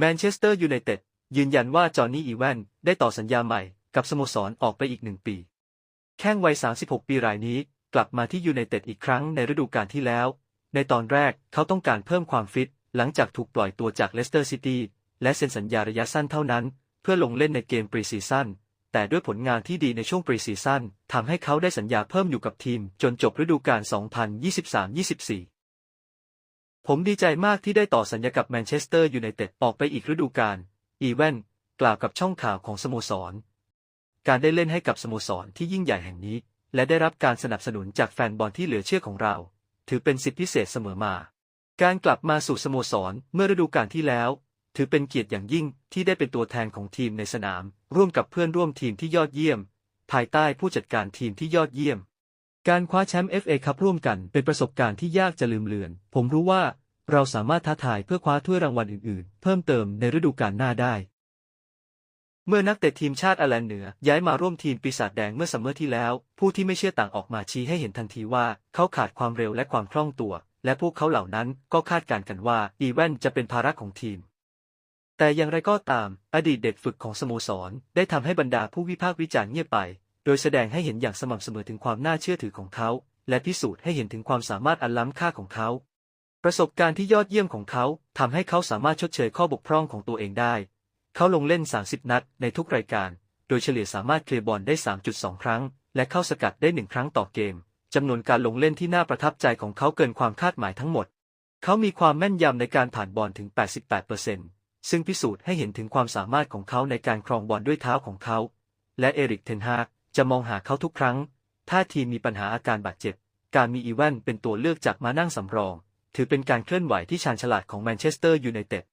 แมนเชสเตอร์ยูไนเต็ดยืนยันว่าจอห์นนี่อีแวนได้ต่อสัญญาใหม่กับสโมสรออกไปอีกหนึ่งปี แข้งวัย 36 ปีรายนี้กลับมาที่ยูไนเต็ดอีกครั้งในฤดูกาลที่แล้ว ในตอนแรกเขาต้องการเพิ่มความฟิต หลังจากถูกปล่อยตัวจากเลสเตอร์ซิตี้และเซ็นสัญญาระยะสั้นเท่านั้น เพื่อลงเล่นในเกมปรีซีซั่นแต่ด้วยผลงานที่ดีในช่วงปรีซีซั่นทำให้เขาได้สัญญาเพิ่มอยู่กับทีมจนจบฤดูกาล 2023-24 ผมดีใจมากที่ได้ต่อสัญญากับแมนเชสเตอร์ยูไนเต็ดออกไปอีกฤดูกาล อีเวนกล่าวกับช่องข่าวของสโมสร การได้เล่นให้กับสโมสรที่ยิ่งใหญ่แห่งนี้ และได้รับการสนับสนุนจากแฟนบอลที่เหลือเชื่อของเรา ถือเป็นสิทธิพิเศษเสมอมา การกลับมาสู่สโมสรเมื่อฤดูกาลที่แล้ว ถือเป็นเกียรติอย่างยิ่งที่ได้เป็นตัวแทนของทีมในสนาม ร่วมกับเพื่อนร่วมทีมที่ยอดเยี่ยม ภายใต้ผู้จัดการทีมที่ยอดเยี่ยม การคว้าแชมป์ FA คัพร่วมกันเป็นประสบการณ์ที่ยากจะลืมเลือน ผมรู้ว่าเราสามารถท้าทายเพื่อคว้าถ้วยรางวัลอื่นๆ เพิ่มเติมในฤดูกาลหน้าได้ เมื่อนักเตะทีมชาติอร์แลนด์เหนือ ย้ายมาร่วมทีมปีศาจแดงเมื่อซัมเมอร์ที่แล้ว ผู้ที่ไม่เชื่อต่างออกมาชี้ให้เห็นทันทีว่า เขาขาดความเร็วและความคล่องตัว และพวกเขาเหล่านั้นก็คาดการณ์กันว่าอีแวนจะเป็นภาระของทีม แต่อย่างไรก็ตาม อดีตเด็กฝึกของสโมสร ได้ทำให้บรรดาผู้วิพากษ์วิจารณ์เงียบไป ดยแสดงให้เห็นอย่างสม่ำเสมอถึงความน่าเชื่อถือของเขา และพิสูจน์ให้เห็นถึงความสามารถอันล้ำค่าของเขา ประสบการณ์ที่ยอดเยี่ยมของเขาทำให้เขาสามารถชดเชยข้อบกพร่องของตัวเองได้ เขาลงเล่น 30 นัดในทุกรายการ โดยเฉลี่ยสามารถเคลียร์บอลได้ 3.2 ครั้ง และเข้าสกัดได้หนึ่งครั้งต่อเกมจำนวนการลงเล่นที่น่าประทับใจของเขาเกินความคาดหมายทั้งหมด เขามีความแม่นยำในการผ่านบอลถึง 88%ซึ่งพิสูจน์ให้เห็นถึงความสามารถของเขาในการครองบอลด้วยเท้าของเขา และเอริกเทนฮาก จะมองหาเขาทุกครั้ง ถ้าทีมมีปัญหาอาการบาดเจ็บ การมีอีแวนเป็นตัวเลือกจากมานั่งสำรอง ถือเป็นการเคลื่อนไหวที่ชาญฉลาดของแมนเชสเตอร์ยูไนเต็ด